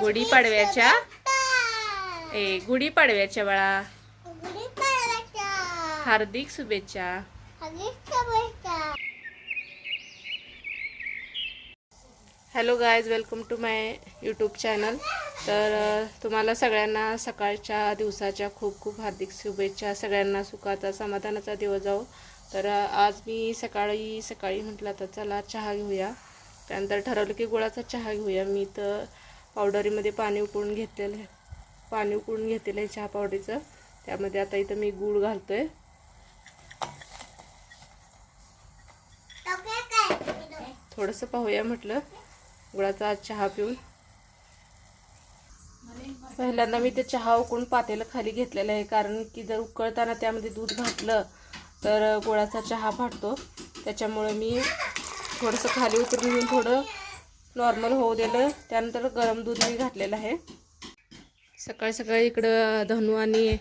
गुढीपाडव्याच्या? ए गुढीपाडव्याच्या बाळा. हार्दिक शुभेच्छा. Hello guys welcome to my YouTube channel तर तुम्हाला सगळ्यांना सकाळच्या दिवसाच्या खूप खूप हार्दिक शुभेच्छा. सगळ्यांना सुखाचा समाधानाचा दिवस जाऊ तर आज मी सकाळी सकाळी म्हटलं तर चला चहा घेऊया. त्यानंतर ठरवलं की गुळाचा चहा घेऊया. मी तर पावडरीमध्ये पाणी उकळून घेतलेलं आहे. पाणी उकळून घेतलेलं आहे चहा पावडरीचं. त्यामध्ये आता इथं मी गूळ आहे थोडंसं पाहूया म्हटलं. गुळाचा आज चहा पिऊन. पहिल्यांदा मी ते चहा उकळून पातेलं खाली घेतलेलं आहे. कारण की जर उकळताना त्यामध्ये दूध घातलं तर गुळाचा चहा फाटतो. त्याच्यामुळे मी थोडंसं खाली उतरून घेऊन थोडं नॉर्मल होऊ दिलं. त्यानंतर गरम दूध मी घातलेलं आहे. सकाळी सकाळी इकडं धनू आणि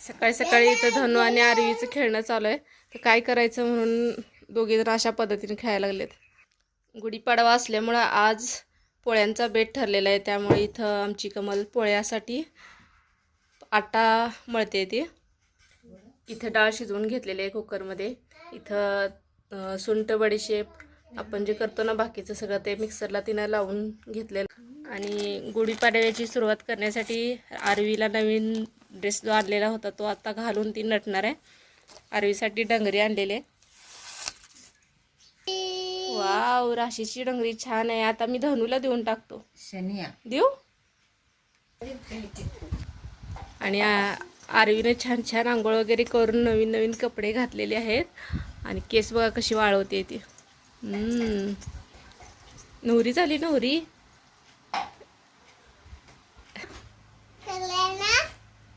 सकाळी सकाळी इथं धनू आणि आरवीचं खेळणं चालू आहे. तर काय करायचं म्हणून दोघे जण अशा पद्धतीने खेळायला लागलेत. गुढीपाडवा असल्यामुळं आज पोळ्यांचा बेट ठरलेला आहे. त्यामुळे इथं आमची कमल पोळ्यासाठी आटा मळते ती. इथं डाळ शिजवून घेतलेली आहे कुकरमध्ये. इथं सुंठ बडीशेप आपण जे करतो ना बाकीचं सगळं ते मिक्सरला तिनं लावून घेतलेलं. आणि गुढीपाडव्याची सुरुवात करण्यासाठी आरवीला नवीन ड्रेस जो आणलेला होता तो आता घालून ती नटणार आहे. आरवीसाठी डंगरी आणलेली वाव राशीची डंगरी छान आहे. आता मी धनूला देऊन टाकतो. शनिया. देऊ? आणि आरवीने छान छान आंघोळ वगैरे करून नवीन नवीन कपडे घातलेले आहेत. आणि केस बघा कशी वाळवते ती. नवरी झाली नवरी.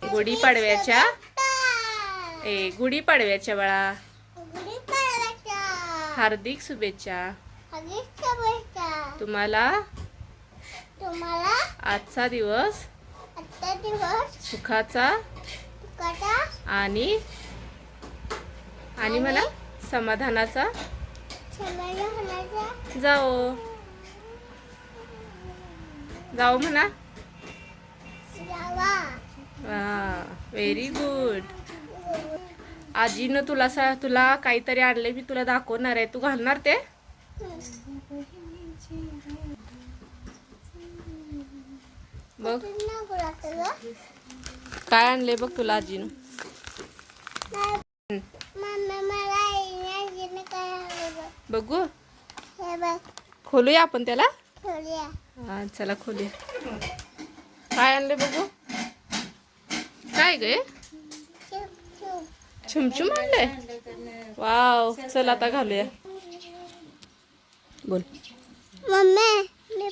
गुढीपाडव्याच्या ए गुढीपाडव्याच्या बाळा. हार्दिक शुभेच्छा. तुम्हाला तुम्हाला आजचा दिवस आजचा दिवस सुखाचा आणि आणि म्हणा समाधानाचा. जाओ. जाओ म्हणा. व्हेरी गुड आजीनं तुला सा तुला काहीतरी आणले मी तुला दाखवणार आहे. तू घालणार ते? बघ. काय आणले बघ तुला आजीनं? मला बघू. खोलूया आपण त्याला? हा चला खोलूया. काय आणले बघू? काय गे चुप चुप आणले वाव चल आता घालूया. बोल. मम्मी मी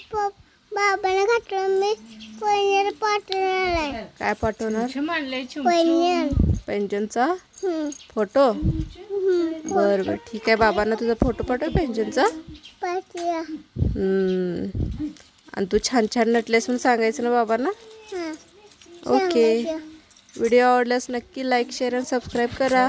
बाबाने घातलं मी पनीर काय पाठवणार? पेंजनचा. फोटो. बर बर. ठीक आहे बाबांना तुझा फोटो पाठव पेंजनचा. आणि तू छान छान नटलेस म्हणून सांगायचं ना बाबांना? हां. ओके. व्हिडिओ आवडल्यास नक्की लाईक शेअर आणि सबस्क्राईब करा.